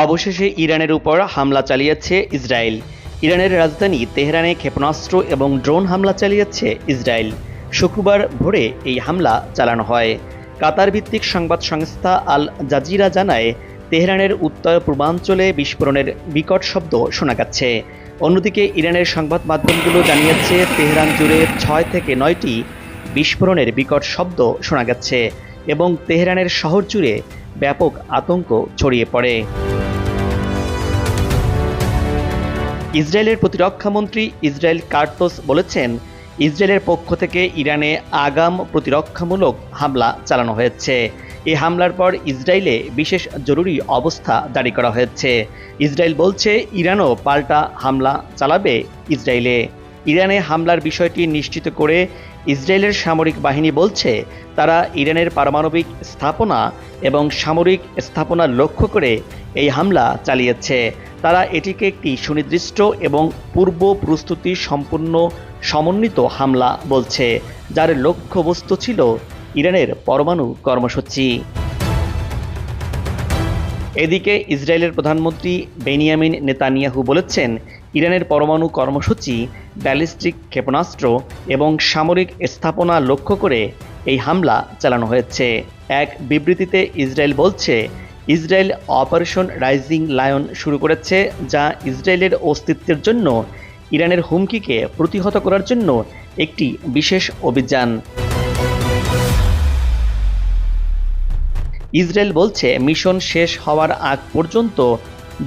অবশেষে ইরানের উপর হামলা চালিয়েছে ইসরায়েল। ইরানের রাজধানী তেহরানে ক্ষেপণাস্ত্র এবং ড্রোন হামলা চালিয়েছে ইসরায়েল। শুক্রবার ভোরে এই হামলা চালানো হয়। কাতার ভিত্তিক সংবাদ সংস্থা আল জাজিরা জানায়, তেহরানের উত্তর পূর্বাঞ্চলে বিস্ফোরণের বিকট শব্দ শোনা যাচ্ছে অন্যদিকে ইরানের সংবাদ মাধ্যমগুলো জানিয়েছে, তেহরান জুড়ে ছয় থেকে নয়টি বিস্ফোরণের বিকট শব্দ শোনা যাচ্ছে এবং তেহরানের শহর জুড়ে ব্যাপক আতঙ্ক ছড়িয়ে পড়ে। ইসরায়েলের প্রতিরক্ষামন্ত্রী ইসরায়েল কার্টোস বলেছেন, ইসরায়েলের পক্ষ থেকে ইরানে আগাম প্রতিরক্ষামূলক হামলা চালানো হয়েছে। এই হামলার পর ইসরায়েলে বিশেষ জরুরি অবস্থা জারি করা হয়েছে। ইসরায়েল বলছে, ইরানও পাল্টা হামলা চালাবে ইসরায়েলে। ইরানে হামলার বিষয়টি নিশ্চিত করে ইসরায়েলের সামরিক বাহিনী বলছে, তারা ইরানের পারমাণবিক স্থাপনা এবং সামরিক স্থাপনা লক্ষ্য করে এই হামলা চালিয়েছে। তারা এটিকে একটি সুনির্দিষ্ট এবং পূর্ব প্রস্তুতি সম্পূর্ণ সমন্বিত হামলা বলছে, যার লক্ষ্যবস্তু ছিল ইরানের পরমাণু কর্মসূচি। এদিকে ইসরায়েলের প্রধানমন্ত্রী বেনিয়ামিন নেতানিয়াহু বলেছেন, ইরানের পরমাণু কর্মসূচি, ব্যালিস্টিক ক্ষেপণাস্ত্র এবং সামরিক স্থাপনা লক্ষ্য করে এই হামলা চালানো হয়েছে। এক বিবৃতিতে ইসরায়েল বলছে, ইসরায়েল অপারেশন রাইজিং লায়ন শুরু করেছে, যা ইসরায়েলের অস্তিত্বের জন্য ইরানের হুমকিকে প্রতিহত করার জন্য একটি বিশেষ অভিযান। ইসরায়েল বলছে, মিশন শেষ হওয়ার আগ পর্যন্ত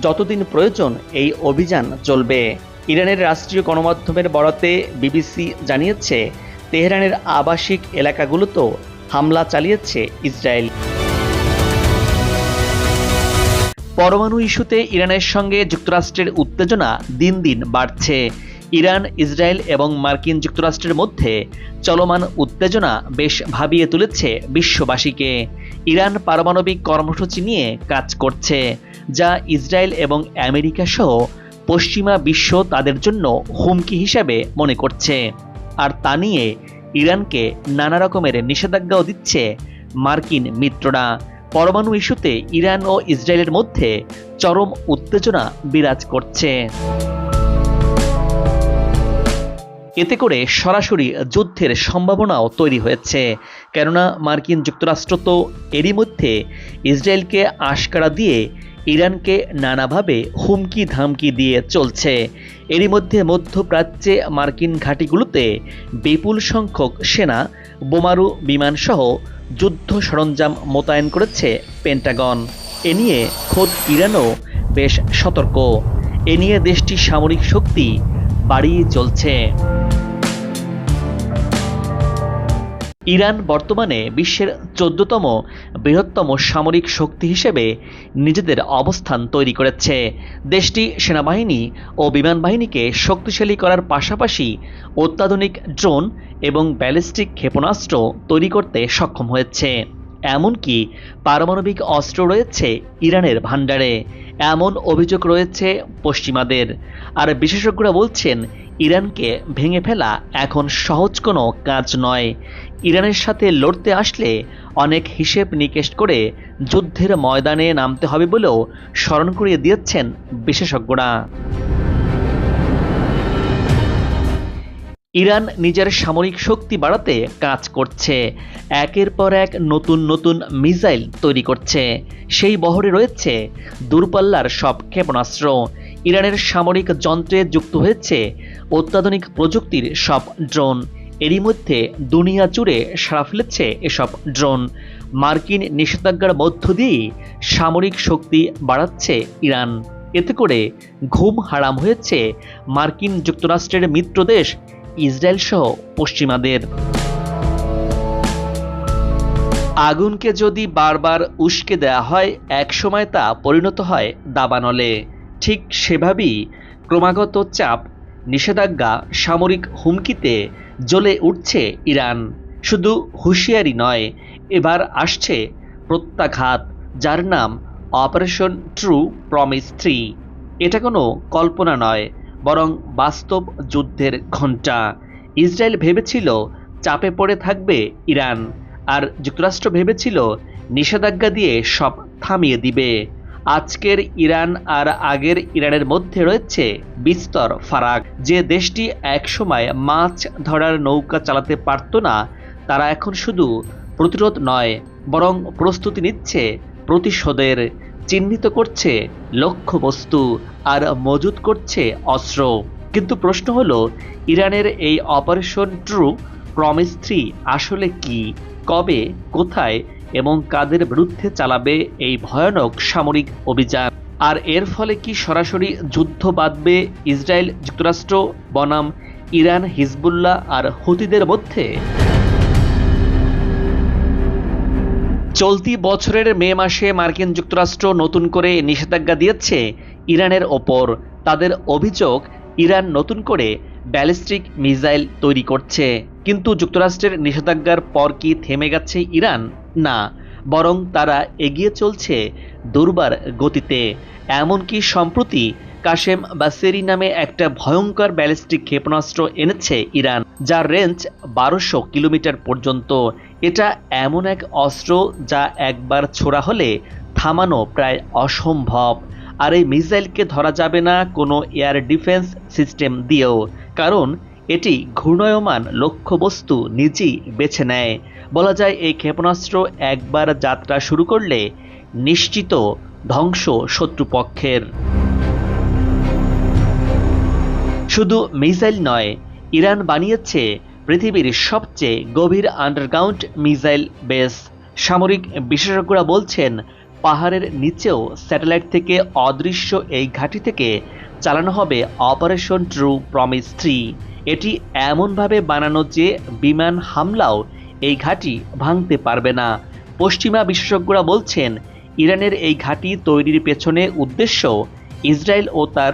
যতদিন প্রয়োজন এই অভিযান চলবে। ইরানের রাষ্ট্রীয় গণমাধ্যমের বরাতে বিবিসি জানিয়েছে, তেহরানের আবাসিক এলাকাগুলোতেও হামলা চালিয়েছে ইসরায়েল। পরমাণু ইস্যুতে ইরানের সঙ্গে যুক্তরাষ্ট্রের উত্তেজনা দিন দিন বাড়ছে। ইরান, ইসরায়েল এবং মার্কিন যুক্তরাষ্ট্রের মধ্যে চলমান উত্তেজনা বেশ ভাবিয়ে তুলেছে বিশ্ববাসীকে। ইরান পারমাণবিক কর্মসূচি নিয়ে কাজ করছে, যা ইসরায়েল এবং আমেরিকা সহ পশ্চিমা বিশ্ব তাদের জন্য হুমকি হিসাবে মনে করছে। আর তা নিয়ে ইরানকে নানা রকমের নিষেধাজ্ঞাও দিচ্ছে মার্কিন মিত্ররা। পরমাণু ইস্যুতে ইরান ও ইসরায়েলের মধ্যে চরম উত্তেজনা বিরাজ করছে। এতে করে সরাসরি যুদ্ধের সম্ভাবনাও তৈরি হয়েছে। কেননা মার্কিন যুক্তরাষ্ট্র তো এরই মধ্যে ইসরায়েলকে আশকারা দিয়ে ইরানকে নানাভাবে হুমকি ধামকি দিয়ে চলছে। এরই মধ্যে মধ্যপ্রাচ্যে মার্কিন ঘাঁটিগুলোতে বিপুল সংখ্যক সেনা, বোমারু বিমানসহ যুদ্ধ সরঞ্জাম মোতায়েন করেছে পেন্টাগন। এ নিয়ে খোদ ইরানও বেশ সতর্ক। এ নিয়ে দেশটির সামরিক শক্তি বাড়িয়ে চলছে। ইরান বর্তমানে বিশ্বের চোদ্দতম বৃহত্তম সামরিক শক্তি হিসেবে নিজেদের অবস্থান তৈরি করেছে। দেশটি সেনাবাহিনী ও বিমান বাহিনীকে শক্তিশালী করার পাশাপাশি অত্যাধুনিক ড্রোন এবং ব্যালিস্টিক ক্ষেপণাস্ত্র তৈরি করতে সক্ষম হয়েছে। এমনকি পারমাণবিক অস্ত্র রয়েছে ইরানের ভাণ্ডারে। এমন অভিযোগ রয়েছে পশ্চিমাদের। আর বিশেষজ্ঞরা বলছেন, ইরানকে ভেঙে ফেলা এখন সহজ কোনো কাজ নয়। ইরানের সাথে লড়তে আসলে অনেক হিসেব নিকেশ করে যুদ্ধের ময়দানে নামতে হবে বলেও স্মরণ করিয়ে দিয়েছেন বিশেষজ্ঞরা। ইরান নিজের সামরিক শক্তি বাড়াতে কাজ করছে। একের পর এক নতুন নতুন মিসাইল তৈরি করছে। সেই বহরে রয়েছে দূরপাল্লার সব ক্ষেপণাস্ত্র। ইরানের সামরিক যন্ত্রে যুক্ত হয়েছে অত্যাধুনিক প্রযুক্তির সব ড্রোন। এরই মধ্যে দুনিয়া জুড়ে সাড়া ফেলেছে এসব ড্রোন। মার্কিন নিষেধাজ্ঞার মধ্য দিয়েই সামরিক শক্তি বাড়াচ্ছে ইরান। এতে করে ঘুম হারাম হয়েছে মার্কিন যুক্তরাষ্ট্রের মিত্র দেশ ইসরায়েল সহ পশ্চিমাদের। আগুনকে যদি বারবার উস্কে দেয়া হয় একসময় তা পরিণত হয় দাবানলে। ঠিক সেভাবেই ক্রমাগত চাপ, নিষেধাজ্ঞা, সামরিক হুমকিতে জ্বলে উঠছে ইরান। শুধু হুঁশিয়ারি নয়, এবার আসছে প্রত্যাঘাত, যার নাম অপারেশন ট্রু প্রমিস থ্রি এটা কোনো কল্পনা নয় বরং বাস্তব যুদ্ধের ঘণ্টা। ইসরায়েল ভেবেছিল চাপে পড়ে থাকবে ইরান, আর যুক্তরাষ্ট্র ভেবেছিল নিষেধাজ্ঞা দিয়ে সব থামিয়ে দিবে। আজকের ইরান আর আগের ইরানের মধ্যে রয়েছে বিস্তর ফারাক। যে দেশটি একসময় মাছ ধরার নৌকা চালাতে পারত না, তারা এখন শুধু প্রতিরোধ নয়, বরং প্রস্তুতি নিচ্ছে প্রতিশোধের। চিহ্নিত করছে লক্ষ্যবস্তু আর মজুত করছে অস্ত্র। কিন্তু প্রশ্ন হলো, ইরানের এই অপারেশন ট্রু প্রমিস থ্রি আসলে কি? কবে, কোথায় এবং কাদের বিরুদ্ধে চালাবে এই ভয়ানক সামরিক অভিযান? আর এর ফলে কি সরাসরি যুদ্ধ বাঁধবে ইসরায়েল যুক্তরাষ্ট্র, বনাম ইরান, হিজবুল্লাহ আর হুতিদের মধ্যে? চলতি বছরের মে মাসে মার্কিন যুক্তরাষ্ট্র নতুন করে নিষেধাজ্ঞা দিয়েছে ইরানের ওপর। তাদের অভিযোগ, ইরান নতুন করে ব্যালিস্টিক মিসাইল তৈরি করছে। কিন্তু যুক্তরাষ্ট্রের নিষেধাজ্ঞার পর কি থেমে গেছে ইরান? না, বরং তারা এগিয়ে চলছে দুর্বার গতিতে। এমনকি সম্প্রতি কাশেম বাসেরি নামে একটা ভয়ঙ্কর ব্যালিস্টিক ক্ষেপণাস্ত্র এনেছে ইরান, যার রেঞ্জ বারোশো কিলোমিটার পর্যন্ত। এটা এমন এক অস্ত্র যা একবার ছোড়া হলে থামানো প্রায় অসম্ভব। আর এই মিসাইলকে ধরা যাবে না কোনো এয়ার ডিফেন্স সিস্টেম দিয়েও, কারণ এটি ঘূর্ণয়মান লক্ষ্যবস্তু নিজেই বেছে নেয়। বলা যায় এই ক্ষেপণাস্ত্র একবার যাত্রা শুরু করলে নিশ্চিত ধ্বংস শত্রুপক্ষের। শুধু মিসাইল নয়, ইরান বানিয়েছে পৃথিবীর সবচেয়ে গভীর আন্ডারগ্রাউন্ড মিসাইল বেস সামরিক বিশেষজ্ঞরা বলছেন, পাহাড়ের নিচেও স্যাটেলাইট থেকে অদৃশ্য এই ঘাঁটি থেকে চালানো হবে অপারেশন ট্রু প্রমিস থ্রি এটি এমনভাবে বানানো যে বিমান হামলাও এই ঘাঁটি ভাঙতে পারবে না। পশ্চিমা বিশেষজ্ঞরা বলছেন, ইরানের এই ঘাঁটি তৈরির পেছনে উদ্দেশ্য ইসরায়েল ও তার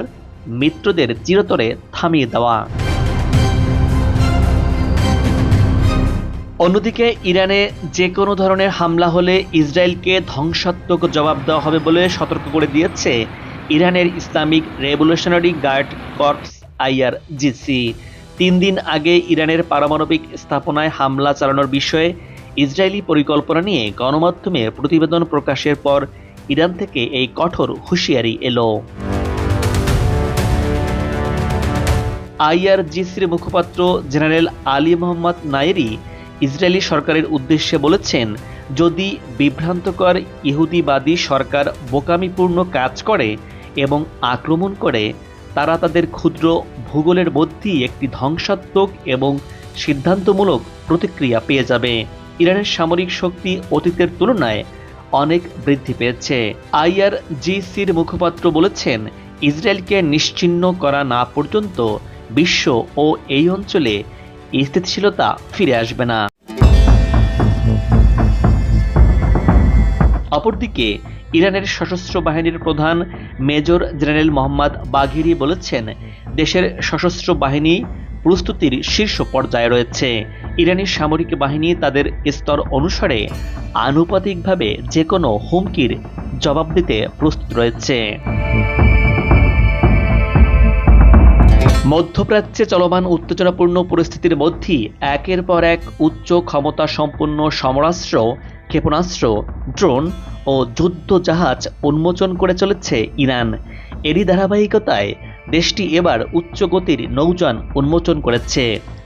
মিত্রদের চিরতরে থামিয়ে দেওয়া। অন্যদিকে ইরানে যে কোনো ধরনের হামলা হলে ইসরায়েলকে ধ্বংসাত্মক জবাব দেওয়া হবে বলে সতর্ক করে দিয়েছে ইরানের Islamic Revolutionary Guard Corps IRGC. তিন দিন আগে ইরানের পারমাণবিক স্থাপনায় হামলা চালানোর বিষয়ে ইসরায়েলি পরিকল্পনা নিয়ে গণমাধ্যমে প্রতিবেদন প্রকাশের পর ইরান থেকে এই কঠোর হুঁশিয়ারি এলো। আইআরজিসির মুখপাত্র General Ali Mohammad Nayeri Israeli সরকারের উদ্দেশ্যে বলেছেন, যদি বিভ্রান্তকর ইহুদিবাদী সরকার বোকামিপূর্ণ কাজ করে এবং আক্রমণ করে, তারা তাদের ক্ষুদ্র ভূগোলের মধ্যেই একটি ধ্বংসাত্মক এবং সিদ্ধান্তমূলক প্রতিক্রিয়া পেয়ে যাবে। ইরানের সামরিক শক্তি অতীতের তুলনায় অনেক বৃদ্ধি পেয়েছে। আইআরজিসির মুখপাত্র বলেছেন, ইসরায়েলকে নিশ্চিহ্ন করা না পর্যন্ত বিশ্ব ও এই অঞ্চলে স্থিতিশীলতা ফিরে আসবে না। অপরদিকে ইরানের সশস্ত্র বাহিনীর প্রধান মেজর জেনারেল মোহাম্মদ বাঘিরি বলেছেন, দেশের সশস্ত্র বাহিনী প্রস্তুতির শীর্ষ পর্যায়ে রয়েছে। ইরানি সামরিক বাহিনী তাদের স্তর অনুসারে আনুপাতিকভাবে যে কোনো হুমকির জবাব দিতে প্রস্তুত রয়েছে। মধ্যপ্রাচ্যে চলমান উত্তেজনাপূর্ণ পরিস্থিতির মধ্যেই একের পর এক উচ্চ ক্ষমতা সম্পন্ন সমরাস্ত্র ক্ষেপণাস্ত্র, ড্রোন ও যুদ্ধ জাহাজ উন্মোচন করে চলেছে ইরান। এরই ধারাবাহিকতায় দেশটি এবার উচ্চ গতির নৌযান উন্মোচন করেছে,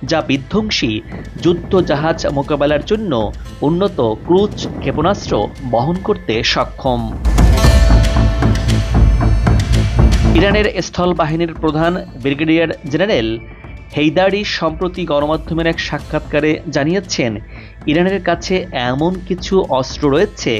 যা বিধ্বংসী যুদ্ধ জাহাজ মোকাবেলার জন্য উন্নত ক্রুজ ক্ষেপণাস্ত্র বহন করতে সক্ষম। ইরানের স্থল বাহিনীর প্রধান ব্রিগেডিয়ার জেনারেল হেইদারি সম্প্রতি গণমাধ্যমের এক সাক্ষাৎকারে জানিয়েছেন, ইরানের কাছে এমন কিছু অস্ত্র রয়েছে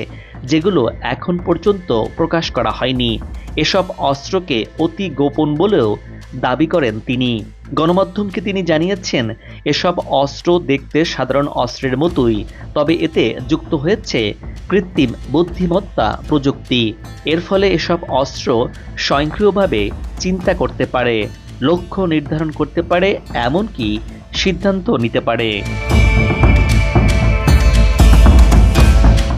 যেগুলো এখন পর্যন্ত প্রকাশ করা হয়নি। এসব অস্ত্রকে অতি গোপন বলেও দাবি করেন তিনি। গণমাধ্যমকে তিনি জানিয়েছেন, এসব অস্ত্র দেখতে সাধারণ অস্ত্রের মতোই, তবে এতে যুক্ত হয়েছে কৃত্রিম বুদ্ধিমত্তা প্রযুক্তি। এর ফলে এসব অস্ত্র স্বয়ংক্রিয়ভাবে চিন্তা করতে পারে। লক্ষ্য নির্ধারণ করতে পারে, এমনকি সিদ্ধান্ত নিতে পারে।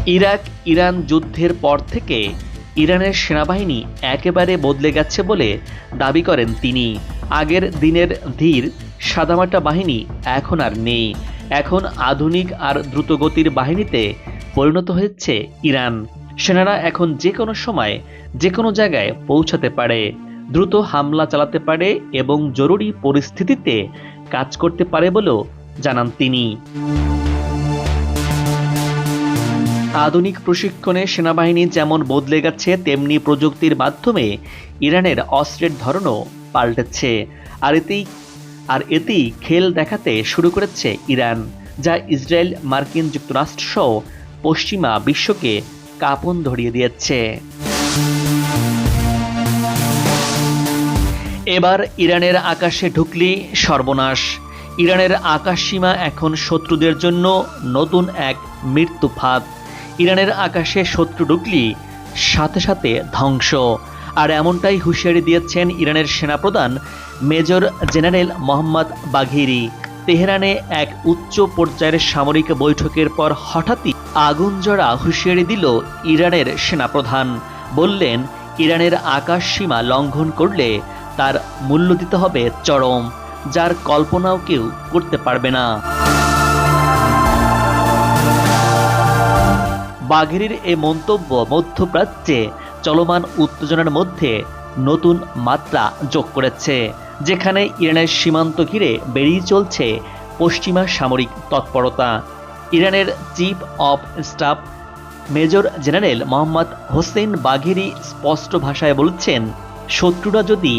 ইরাক, ইরান যুদ্ধের পর থেকে ইরানের সেনাবাহিনী একেবারে বদলে গেছে বলে দাবি করেন তিনি। আগের দিনের ধীর সাদামাটা বাহিনী এখন আর নেই। এখন আধুনিক আর দ্রুতগতির বাহিনীতে পরিণত হয়েছে ইরান। সেনারা এখন যে কোনো সময় যে কোনো জায়গায় পৌঁছাতে পারে। দ্রুত হামলা চালাতে পারে এবং জরুরি পরিস্থিতিতে কাজ করতে পারে বলেও জানান তিনি। আধুনিক প্রশিক্ষণে সেনাবাহিনী যেমন বদলে গেছে, তেমনি প্রযুক্তির মাধ্যমে ইরানের অস্ত্রের ধরনও পাল্টেছে। আর এতেই আর এতেই খেল দেখাতে শুরু করেছে ইরান, যা ইসরায়েল মার্কিন যুক্তরাষ্ট্র সহ পশ্চিমা বিশ্বকে কাঁপন ধরিয়ে দিয়েছে। এবার ইরানের আকাশে ঢুকলি সর্বনাশ। ইরানের আকাশসীমা এখন শত্রুদের জন্য নতুন এক মৃত্যু ফাঁদ। ইরানের আকাশে শত্রু ঢুকলি সাথে সাথে ধ্বংস। আর এমনটাই হুঁশিয়ারি দিয়েছেন ইরানের সেনাপ্রধান মেজর জেনারেল মোহাম্মদ বাঘিরি। তেহরানে এক উচ্চ পর্যায়ের সামরিক বৈঠকের পর হঠাৎই আগুন জড়া হুঁশিয়ারি দিল ইরানের সেনাপ্রধান। বললেন, ইরানের আকাশ সীমা লঙ্ঘন করলে তার মূল্য দিতে হবে চরম, যার কল্পনাও কেউ করতে পারবে না। বাঘেরির এ মন্তব্য মধ্যপ্রাচ্যে চলমান উত্তেজনার মধ্যে নতুন মাত্রা যোগ করেছে, যেখানে ইরানের সীমান্ত ঘিরে বেরিয়ে চলছে পশ্চিমা সামরিক তৎপরতা। ইরানের Chief of Staff Major General Mohammad Hossein Bagheri স্পষ্ট ভাষায় বলছেন, শত্রুরা যদি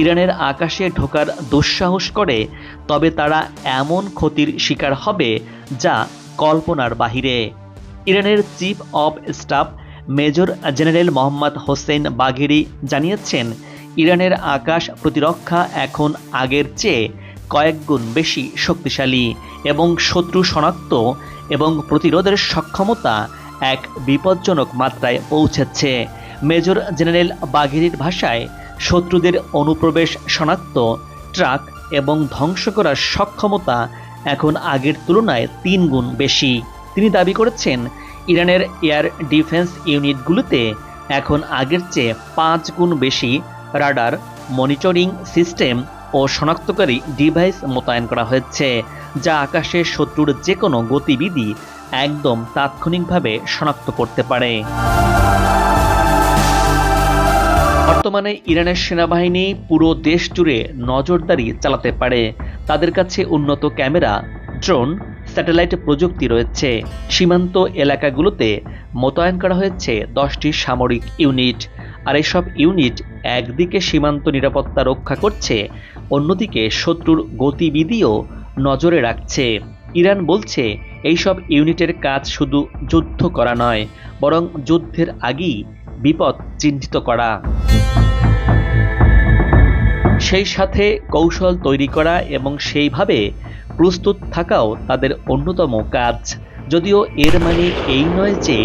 ইরানের আকাশে ঢোকার দুঃসাহস করে, তবে তারা এমন ক্ষতির শিকার হবে যা কল্পনার বাহিরে। ইরানের Chief of Staff Major General Mohammad Hossein Bagheri জানিয়েছেন, ইরানের আকাশ প্রতিরক্ষা এখন আগের চেয়ে কয়েকগুণ বেশি শক্তিশালী এবং শত্রু শনাক্ত এবং প্রতিরোধের সক্ষমতা এক বিপজ্জনক মাত্রায় পৌঁছেছে। মেজর জেনারেল বাঘেরির ভাষায় শত্রুদের অনুপ্রবেশ শনাক্ত, ট্রাক এবং ধ্বংস করার সক্ষমতা এখন আগের তুলনায় তিন গুণ বেশি। তিনি দাবি করেছেন, ইরানের এয়ার ডিফেন্স ইউনিটগুলোতে এখন আগের চেয়ে পাঁচ গুণ বেশি রাডার, মনিটরিং সিস্টেম ও শনাক্তকারী ডিভাইস মোতায়েন করা হয়েছে, যা আকাশে শত্রুর যে কোনো গতিবিধি একদম তাৎক্ষণিকভাবে শনাক্ত করতে পারে। বর্তমানে ইরানের সেনাবাহিনী পুরো দেশ জুড়ে নজরদারি চালাতে পারে। তাদের কাছে উন্নত ক্যামেরা, ড্রোন, স্যাটেলাইট প্রযুক্তি রয়েছে। সীমান্ত এলাকাগুলোতে মোতায়েন করা হয়েছে দশটি সামরিক ইউনিট। আর এসব ইউনিট একদিকে সীমান্ত নিরাপত্তা রক্ষা করছে, অন্যদিকে শত্রুর গতিবিধিও নজরে রাখছে। ইরান বলছে, এইসব ইউনিটের কাজ শুধু যুদ্ধ করা নয়, বরং যুদ্ধের আগেই বিপদ চিহ্নিত করা। সেই সাথে কৌশল তৈরি করা এবং সেইভাবে প্রস্তুত থাকাও তাদের অন্যতম কাজ। যদিও এর মানে এই নয় যে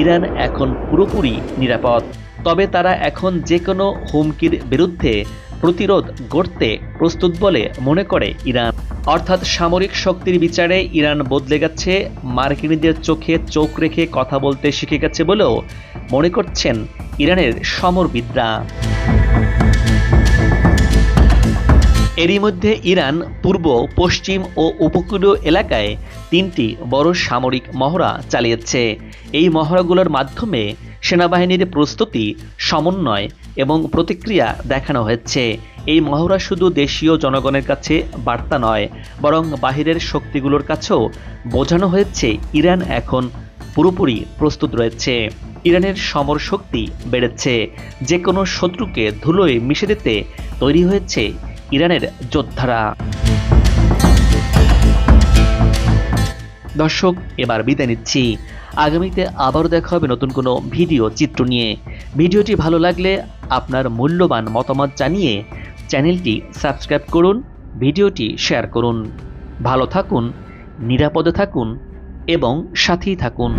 ইরান এখন পুরোপুরি নিরাপদ। তবে তারা এখন যে কোনো হুমকির বিরুদ্ধে প্রতিরোধ গড়তে প্রস্তুত বলে মনে করে ইরান। অর্থাৎ সামরিক শক্তির বিচারে ইরান বদলে গেছে, মার্কিনীদের চোখে চোখ রেখে কথা বলতে শিখে গেছে বলেও মনে করছেন ইরানের সমরবিদরা। এরই মধ্যে ইরান, পূর্ব, পশ্চিম ও উপকূলীয় এলাকায় তিনটি বড় সামরিক মহড়া চালিয়েছে। এই মহড়াগুলোর মাধ্যমে সেনাবাহিনীর প্রস্তুতি, সমন্বয় এবং প্রতিক্রিয়া দেখানো হয়েছে। এই মহড়া শুধু দেশীয় জনগণের কাছে বার্তা নয়, বরং বাহিরের শক্তিগুলোর কাছেও বোঝানো হয়েছে ইরান এখন পুরোপুরি প্রস্তুত রয়েছে। ইরানের সমর শক্তি বেড়েছে। যে কোনো শত্রুকে ধুলোয় মিশে দিতে তৈরি হয়েছে ইরানের যোদ্ধারা। দর্শক, এবার বিদায় নিচ্ছি। আগামীতে আবারও দেখা হবে নতুন কোনো ভিডিও চিত্র নিয়ে। ভিডিওটি ভালো লাগলে আপনার মূল্যবান মতামত জানিয়ে চ্যানেলটি সাবস্ক্রাইব করুন, ভিডিওটি শেয়ার করুন। ভালো থাকুন, নিরাপদে থাকুন এবং সাথেই থাকুন।